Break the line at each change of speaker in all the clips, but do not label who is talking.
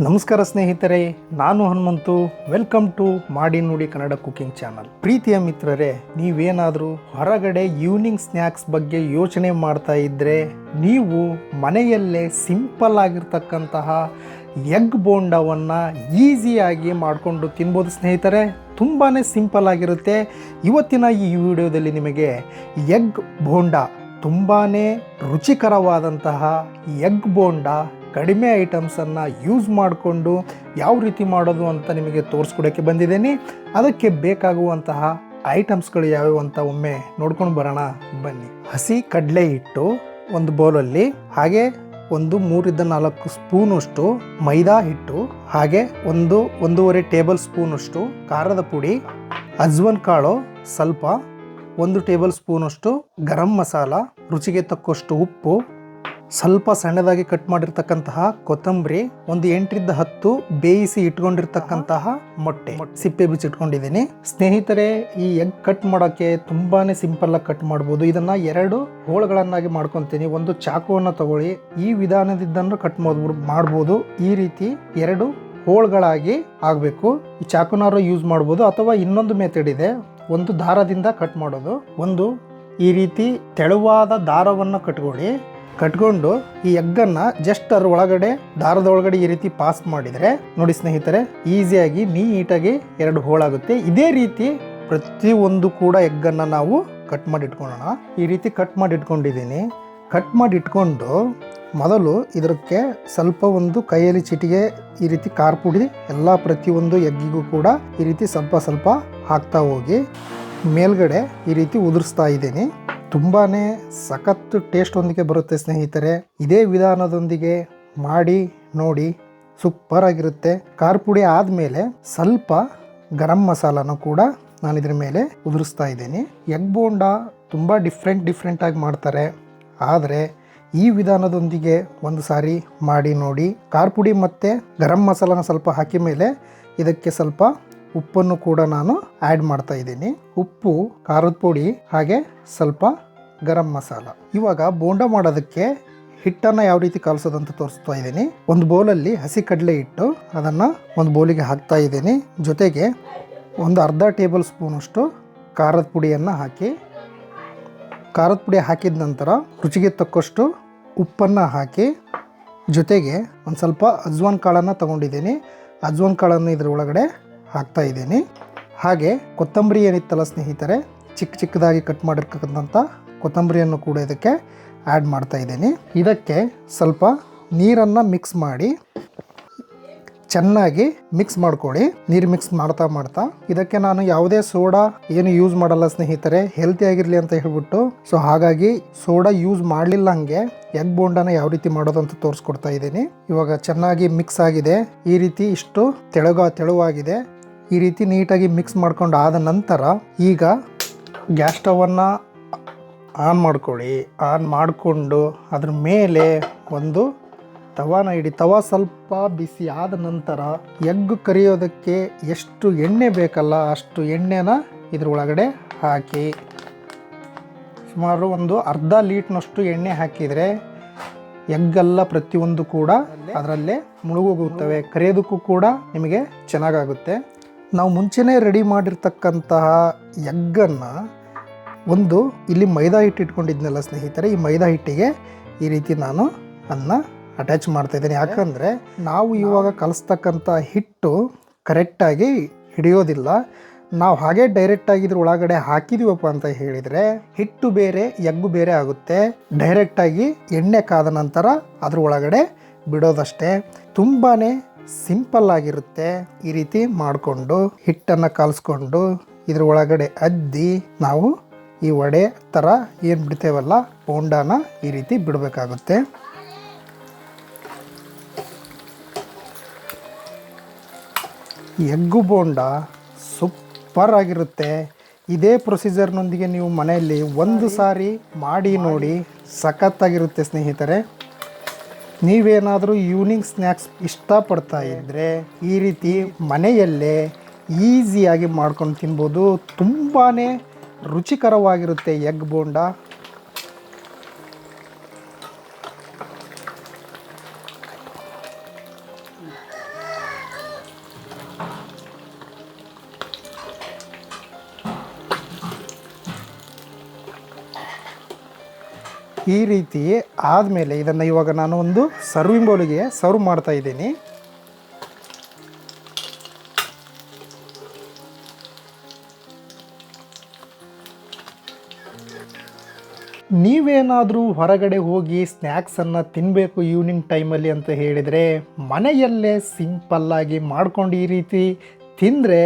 ನಮಸ್ಕಾರ ಸ್ನೇಹಿತರೆ, ನಾನು ಹನುಮಂತು. ವೆಲ್ಕಮ್ ಟು ಮಾಡಿ ನುಡಿ ಕನ್ನಡ ಕುಕಿಂಗ್ ಚಾನಲ್ ಪ್ರೀತಿಯ ಮಿತ್ರರೇ, ನೀವೇನಾದರೂ ಹೊರಗಡೆ ಈವ್ನಿಂಗ್ ಸ್ನ್ಯಾಕ್ಸ್ ಬಗ್ಗೆ ಯೋಚನೆ ಮಾಡ್ತಾ ಇದ್ದರೆ ನೀವು ಮನೆಯಲ್ಲೇ ಸಿಂಪಲ್ ಆಗಿರ್ತಕ್ಕಂತಹ ಎಗ್ ಬೋಂಡವನ್ನು ಈಸಿಯಾಗಿ ಮಾಡಿಕೊಂಡು ತಿನ್ಬೋದು ಸ್ನೇಹಿತರೆ. ತುಂಬಾ ಸಿಂಪಲ್ ಆಗಿರುತ್ತೆ. ಇವತ್ತಿನ ಈ ವಿಡಿಯೋದಲ್ಲಿ ನಿಮಗೆ ಎಗ್ ಬೋಂಡ ತುಂಬಾ ರುಚಿಕರವಾದಂತಹ ಎಗ್ ಬೋಂಡ ಕಡಿಮೆ ಐಟಮ್ಸನ್ನು ಯೂಸ್ ಮಾಡಿಕೊಂಡು ಯಾವ ರೀತಿ ಮಾಡೋದು ಅಂತ ನಿಮಗೆ ತೋರಿಸ್ಕೊಡೋಕ್ಕೆ ಬಂದಿದ್ದೀನಿ. ಅದಕ್ಕೆ ಬೇಕಾಗುವಂತಹ ಐಟಮ್ಸ್ಗಳು ಯಾವ್ಯಾವ ಅಂತ ಒಮ್ಮೆ ನೋಡ್ಕೊಂಡು ಬರೋಣ. ಬನ್ನಿ. ಹಸಿ ಕಡಲೆ ಹಿಟ್ಟು ಒಂದು ಬೌಲಲ್ಲಿ, ಹಾಗೆ ಒಂದು ಮೂರಿಂದ ನಾಲ್ಕು ಸ್ಪೂನಷ್ಟು ಮೈದಾ ಹಿಟ್ಟು, ಹಾಗೆ ಒಂದು ಒಂದೂವರೆ ಟೇಬಲ್ ಸ್ಪೂನಷ್ಟು ಖಾರದ ಪುಡಿ, ಅಜ್ವನ್ ಕಾಳು ಸ್ವಲ್ಪ, ಒಂದು ಟೇಬಲ್ ಸ್ಪೂನಷ್ಟು ಗರಂ ಮಸಾಲ, ರುಚಿಗೆ ತಕ್ಕಷ್ಟು ಉಪ್ಪು ಸ್ವಲ್ಪ ಸಣ್ಣದಾಗಿ ಕಟ್ ಮಾಡಿರ್ತಕ್ಕಂತಹ ಕೊತ್ತಂಬರಿ, ಒಂದು ಎಂಟರಿಂದ ಹತ್ತು ಬೇಯಿಸಿ ಇಟ್ಕೊಂಡಿರ್ತಕ್ಕಂತಹ ಮೊಟ್ಟೆ. ಸಿಪ್ಪೆ ಬಿಚ್ಚಿ ಇಟ್ಕೊಂಡಿದ್ದೀನಿ. ಸ್ನೇಹಿತರೆ, ಈ ಎಗ್ ಕಟ್ ಮಾಡೋಕ್ಕೆ ತುಂಬಾನೇ ಸಿಂಪಲ್ ಆಗಿ ಕಟ್ ಮಾಡ್ಬೋದು. ಇದನ್ನ ಎರಡು ಹೋಳುಗಳನ್ನಾಗಿ ಮಾಡ್ಕೊತೀನಿ. ಒಂದು ಚಾಕುವನ್ನು ತಗೊಳ್ಳಿ. ಈ ವಿಧಾನದಿದ್ದನ್ನು ಕಟ್ ಮಾಡಬಹುದು ಈ ರೀತಿ ಎರಡು ಹೋಳ್ಗಳಾಗಿ ಆಗಬೇಕು. ಈ ಚಾಕುನಾರು ಯೂಸ್ ಮಾಡ್ಬೋದು. ಅಥವಾ ಇನ್ನೊಂದು ಮೆಥಡ್ ಇದೆ. ಒಂದು ದಾರದಿಂದ ಕಟ್ ಮಾಡೋದು. ಒಂದು ಈ ರೀತಿ ತೆಳುವಾದ ದಾರವನ್ನು ಕಟ್ಕೊಳ್ಳಿ. ಕಟ್ಕೊಂಡು ಈ ಎಗ್ಗನ್ನು ಜಸ್ಟ್ ಅದ್ರ ಒಳಗಡೆ, ದಾರದ ಒಳಗಡೆ ಈ ರೀತಿ ಪಾಸ್ ಮಾಡಿದರೆ, ನೋಡಿ ಸ್ನೇಹಿತರೆ ಈಸಿಯಾಗಿ ನೀಟಾಗಿ ಎರಡು ಹೋಳಾಗುತ್ತೆ ಇದೇ ರೀತಿ ಪ್ರತಿಯೊಂದು ಕೂಡ ಎಗ್ಗನ್ನು ನಾವು ಕಟ್ ಮಾಡಿ ಇಟ್ಕೊಳ್ಳೋಣ ಈ ರೀತಿ ಕಟ್ ಮಾಡಿ ಇಟ್ಕೊಂಡಿದ್ದೀನಿ ಕಟ್ ಮಾಡಿ ಇಟ್ಕೊಂಡು ಮೊದಲು ಇದಕ್ಕೆ ಸ್ವಲ್ಪ ಒಂದು ಕೈಯಲ್ಲಿ ಚಿಟಿಗೆ ಈ ರೀತಿ ಖಾರ ಪುಡಿ, ಎಲ್ಲ ಪ್ರತಿಯೊಂದು ಎಗ್ಗಿಗೂ ಕೂಡ ಈ ರೀತಿ ಸ್ವಲ್ಪ ಸ್ವಲ್ಪ ಹಾಕ್ತಾ ಹೋಗಿ ಮೇಲ್ಗಡೆ ಈ ರೀತಿ ಉದುರಿಸ್ತಾ ಇದ್ದೀನಿ. ತುಂಬಾ ಸಖತ್ತು ಟೇಸ್ಟ್ ಒಂದಿಗೆ ಬರುತ್ತೆ ಸ್ನೇಹಿತರೆ. ಇದೇ ವಿಧಾನದೊಂದಿಗೆ ಮಾಡಿ, ನೋಡಿ ಸೂಪರ್ ಆಗಿರುತ್ತೆ. ಖಾರ ಪುಡಿ ಆದಮೇಲೆ ಸ್ವಲ್ಪ ಗರಂ ಮಸಾಲಾನ ಕೂಡ ನಾನು ಇದ್ರ ಮೇಲೆ ಉದುರಿಸ್ತಾ ಇದ್ದೀನಿ. ಎಗ್ ಬೋಂಡ ತುಂಬ ಡಿಫ್ರೆಂಟ್ ಡಿಫ್ರೆಂಟಾಗಿ ಮಾಡ್ತಾರೆ. ಆದರೆ ಈ ವಿಧಾನದೊಂದಿಗೆ ಒಂದು ಸಾರಿ ಮಾಡಿ, ನೋಡಿ. ಖಾರ ಪುಡಿ ಮತ್ತು ಗರಂ ಮಸಾಲಾನ ಸ್ವಲ್ಪ ಹಾಕಿ ಮೇಲೆ ಇದಕ್ಕೆ ಸ್ವಲ್ಪ ಉಪ್ಪನ್ನು ಕೂಡ ನಾನು ಆ್ಯಡ್ ಮಾಡ್ತಾ ಇದ್ದೀನಿ. ಉಪ್ಪು, ಖಾರದ ಪುಡಿ ಹಾಗೆ ಸ್ವಲ್ಪ ಗರಂ ಮಸಾಲ. ಇವಾಗ ಬೋಂಡ ಮಾಡೋದಕ್ಕೆ ಹಿಟ್ಟನ್ನು ಯಾವ ರೀತಿ ಕಲಸೋದು ಅಂತ ತೋರಿಸ್ತಾ ಇದ್ದೀನಿ. ಒಂದು ಬೌಲಲ್ಲಿ ಹಸಿ ಕಡಲೆ ಹಿಟ್ಟು ಅದನ್ನು ಒಂದು ಬೌಲಿಗೆ ಹಾಕ್ತಾ ಇದ್ದೀನಿ. ಜೊತೆಗೆ ಒಂದು ಅರ್ಧ ಟೇಬಲ್ ಸ್ಪೂನಷ್ಟು ಖಾರದ ಪುಡಿಯನ್ನು ಹಾಕಿ, ಖಾರದ ಪುಡಿ ಹಾಕಿದ ನಂತರ ರುಚಿಗೆ ತಕ್ಕಷ್ಟು ಉಪ್ಪನ್ನು ಹಾಕಿ, ಜೊತೆಗೆ ಒಂದು ಸ್ವಲ್ಪ ಅಜ್ವಾನ್ ಕಾಳನ್ನು ತಗೊಂಡಿದ್ದೀನಿ. ಅಜ್ವಾನ್ ಕಾಳನ್ನು ಇದರ ಒಳಗಡೆ ಹಾಕ್ತಾ ಇದ್ದೀನಿ. ಹಾಗೆ ಕೊತ್ತಂಬರಿ ಏನಿತ್ತಲ್ಲ ಸ್ನೇಹಿತರೆ, ಚಿಕ್ಕ ಚಿಕ್ಕದಾಗಿ ಕಟ್ ಮಾಡಿರ್ತಕ್ಕಂಥ ಕೊತ್ತಂಬರಿಯನ್ನು ಕೂಡ ಇದಕ್ಕೆ ಆ್ಯಡ್ ಮಾಡ್ತಾ ಇದ್ದೀನಿ. ಇದಕ್ಕೆ ಸ್ವಲ್ಪ ನೀರನ್ನು ಮಿಕ್ಸ್ ಮಾಡಿ ಚೆನ್ನಾಗಿ ಮಿಕ್ಸ್ ಮಾಡ್ಕೊಳ್ಳಿ. ನೀರು ಮಿಕ್ಸ್ ಮಾಡ್ತಾ ಮಾಡ್ತಾ. ಇದಕ್ಕೆ ನಾನು ಯಾವುದೇ ಸೋಡಾ ಏನು ಯೂಸ್ ಮಾಡಲ್ಲ ಸ್ನೇಹಿತರೆ ಹೆಲ್ತಿ ಆಗಿರಲಿ ಅಂತ ಹೇಳ್ಬಿಟ್ಟು. ಸೊ ಹಾಗಾಗಿ ಸೋಡಾ ಯೂಸ್ ಮಾಡಲಿಲ್ಲ ಹಂಗೆ ಎಗ್ ಬೋಂಡನ ಯಾವ ರೀತಿ ಮಾಡೋದು ಅಂತ ತೋರಿಸ್ಕೊಡ್ತಾ ಇದ್ದೀನಿ. ಇವಾಗ ಚೆನ್ನಾಗಿ ಮಿಕ್ಸ್ ಆಗಿದೆ. ಈ ರೀತಿ ಇಷ್ಟು ತೆಳುಗ ತೆಳುವಾಗಿದೆ. ಈ ರೀತಿ ನೀಟಾಗಿ ಮಿಕ್ಸ್ ಮಾಡ್ಕೊಂಡು ಆದ ನಂತರ ಈಗ ಗ್ಯಾಸ್ ಸ್ಟವನ್ನು ಆನ್ ಮಾಡ್ಕೊಳ್ಳಿ. ಆನ್ ಮಾಡಿಕೊಂಡು ಅದ್ರ ಮೇಲೆ ಒಂದು ತವಾನ ಇಡಿ. ತವ ಸ್ವಲ್ಪ ಬಿಸಿ ಆದ ನಂತರ ಎಗ್ ಕರಿಯೋದಕ್ಕೆ ಎಷ್ಟು ಎಣ್ಣೆ ಬೇಕಲ್ಲ ಅಷ್ಟು ಎಣ್ಣೆನ ಇದ್ರ ಒಳಗಡೆ ಹಾಕಿ. ಸುಮಾರು ಒಂದು ಅರ್ಧ ಲೀಟ್ನಷ್ಟು ಎಣ್ಣೆ ಹಾಕಿದರೆ ಎಗ್ಗೆಲ್ಲ ಪ್ರತಿಯೊಂದು ಕೂಡ ಅದರಲ್ಲೇ ಮುಳುಗೋಗುತ್ತವೆ. ಕರಿಯೋದಕ್ಕೂ ಕೂಡ ನಿಮಗೆ ಚೆನ್ನಾಗಾಗುತ್ತೆ. ನಾವು ಮುಂಚೆನೇ ರೆಡಿ ಮಾಡಿರ್ತಕ್ಕಂತಹ ಎಗ್ಗನ್ನು ಒಂದು ಇಲ್ಲಿ ಮೈದಾ ಹಿಟ್ಟು ಇಟ್ಕೊಂಡಿದ್ನಲ್ಲ ಸ್ನೇಹಿತರೆ, ಈ ಮೈದಾ ಹಿಟ್ಟಿಗೆ ಈ ರೀತಿ ನಾನು ಅದನ್ನ ಅಟ್ಯಾಚ್ ಮಾಡ್ತಾ ಇದ್ದೀನಿ. ಯಾಕಂದರೆ ನಾವು ಇವಾಗ ಕಲಿಸ್ತಕ್ಕಂಥ ಹಿಟ್ಟು ಕರೆಕ್ಟಾಗಿ ಹಿಡಿಯೋದಿಲ್ಲ. ನಾವು ಹಾಗೆ ಡೈರೆಕ್ಟಾಗಿ ಇದ್ರ ಒಳಗಡೆ ಹಾಕಿದೀವಪ್ಪ ಅಂತ ಹೇಳಿದರೆ ಹಿಟ್ಟು ಬೇರೆ, ಎಗ್ಗು ಬೇರೆ ಆಗುತ್ತೆ. ಡೈರೆಕ್ಟಾಗಿ ಎಣ್ಣೆ ಕಾದ ನಂತರ ಅದ್ರ ಒಳಗಡೆ ಬಿಡೋದಷ್ಟೇ. ತುಂಬಾ ಸಿಂಪಲ್ ಆಗಿರುತ್ತೆ ಈ ರೀತಿ ಮಾಡಿಕೊಂಡು, ಹಿಟ್ಟನ್ನು ಕಾಲಿಸ್ಕೊಂಡು, ಇದ್ರ ಒಳಗಡೆ ಅದ್ದಿ ನಾವು ಈ ವಡೆ ಥರ ಏನು ಬಿಡ್ತೇವಲ್ಲ, ಬೋಂಡಾನ ಈ ರೀತಿ ಬಿಡಬೇಕಾಗುತ್ತೆ. ಎಗ್ಗು ಬೋಂಡ ಸೂಪರ್ ಆಗಿರುತ್ತೆ. ಇದೇ ಪ್ರೊಸೀಜರ್ನೊಂದಿಗೆ ನೀವು ಮನೆಯಲ್ಲಿ ಒಂದು ಸಾರಿ ಮಾಡಿ ನೋಡಿ, ಸಖತ್ತಾಗಿರುತ್ತೆ ಸ್ನೇಹಿತರೆ. ನೀವೇನಾದರೂ ಈವ್ನಿಂಗ್ ಸ್ನ್ಯಾಕ್ಸ್ ಇಷ್ಟಪಡ್ತಾ ಇದ್ದರೆ ಈ ರೀತಿ ಮನೆಯಲ್ಲೇ ಈಸಿಯಾಗಿ ಮಾಡ್ಕೊಂಡು ತಿನ್ಬೋದು. ತುಂಬಾ ರುಚಿಕರವಾಗಿರುತ್ತೆ ಎಗ್ ಬೋಂಡ. ಈ ರೀತಿ ಆದಮೇಲೆ ಇದನ್ನು ಇವಾಗ ನಾನು ಒಂದು ಸರ್ವಿಂಗ್ ಬೌಲಿಗೆ ಸರ್ವ್ ಮಾಡ್ತಾ ಇದ್ದೀನಿ. ನೀವೇನಾದರೂ ಹೊರಗಡೆ ಹೋಗಿ ಸ್ನ್ಯಾಕ್ಸನ್ನು ತಿನ್ನಬೇಕು ಈವ್ನಿಂಗ್ ಟೈಮಲ್ಲಿ ಅಂತ ಹೇಳಿದರೆ ಮನೆಯಲ್ಲೇ ಸಿಂಪಲ್ಲಾಗಿ ಮಾಡ್ಕೊಂಡು ಈ ರೀತಿ ತಿಂದರೆ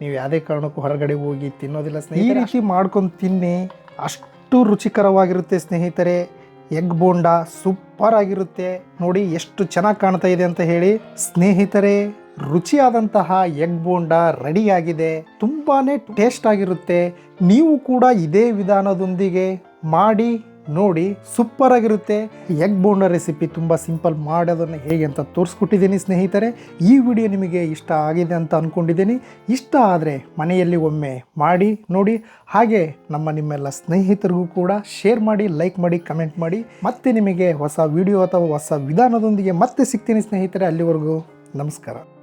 ನೀವು ಯಾವುದೇ ಕಾರಣಕ್ಕೂ ಹೊರಗಡೆ ಹೋಗಿ ತಿನ್ನೋದಿಲ್ಲ ಈ ರೀತಿ ಮಾಡ್ಕೊಂಡು ತಿನ್ನಿ, ಅಷ್ಟು ರುಚಿಕರವಾಗಿರುತ್ತೆ ಸ್ನೇಹಿತರೆ. ಎಗ್ ಬೋಂಡ ಸೂಪರ್ ಆಗಿರುತ್ತೆ. ನೋಡಿ ಎಷ್ಟು ಚೆನ್ನಾಗಿ ಕಾಣ್ತಾ ಇದೆ ಅಂತ ಹೇಳಿ. ಸ್ನೇಹಿತರೆ, ರುಚಿಯಾದಂತಹ ಎಗ್ ಬೋಂಡ ರೆಡಿಯಾಗಿದೆ. ತುಂಬಾ ಟೇಸ್ಟ್ ಆಗಿರುತ್ತೆ. ನೀವು ಕೂಡ ಇದೇ ವಿಧಾನದೊಂದಿಗೆ ಮಾಡಿ ನೋಡಿ ಸೂಪರ್ ಆಗಿರುತ್ತೆ. ಎಗ್ ಬೋಂಡ ರೆಸಿಪಿ ತುಂಬ ಸಿಂಪಲ್ ಮಾಡೋದನ್ನು ಹೇಗೆ ಅಂತ ತೋರಿಸ್ಕೊಟ್ಟಿದ್ದೀನಿ ಸ್ನೇಹಿತರೆ. ಈ ವಿಡಿಯೋ ನಿಮಗೆ ಇಷ್ಟ ಆಗಿದೆ ಅಂತ ಅಂದ್ಕೊಂಡಿದ್ದೀನಿ ಇಷ್ಟ ಆದರೆ ಮನೆಯಲ್ಲಿ ಒಮ್ಮೆ ಮಾಡಿ, ನೋಡಿ. ಹಾಗೆ ನಮ್ಮ ನಿಮ್ಮೆಲ್ಲ ಸ್ನೇಹಿತರಿಗೂ ಕೂಡ ಶೇರ್ ಮಾಡಿ ಲೈಕ್ ಮಾಡಿ ಕಮೆಂಟ್ ಮಾಡಿ. ಮತ್ತೆ ನಿಮಗೆ ಹೊಸ ವಿಡಿಯೋ ಅಥವಾ ಹೊಸ ವಿಧಾನದೊಂದಿಗೆ ಮತ್ತೆ ಸಿಗ್ತೀನಿ ಸ್ನೇಹಿತರೆ. ಅಲ್ಲಿವರೆಗೂ ನಮಸ್ಕಾರ.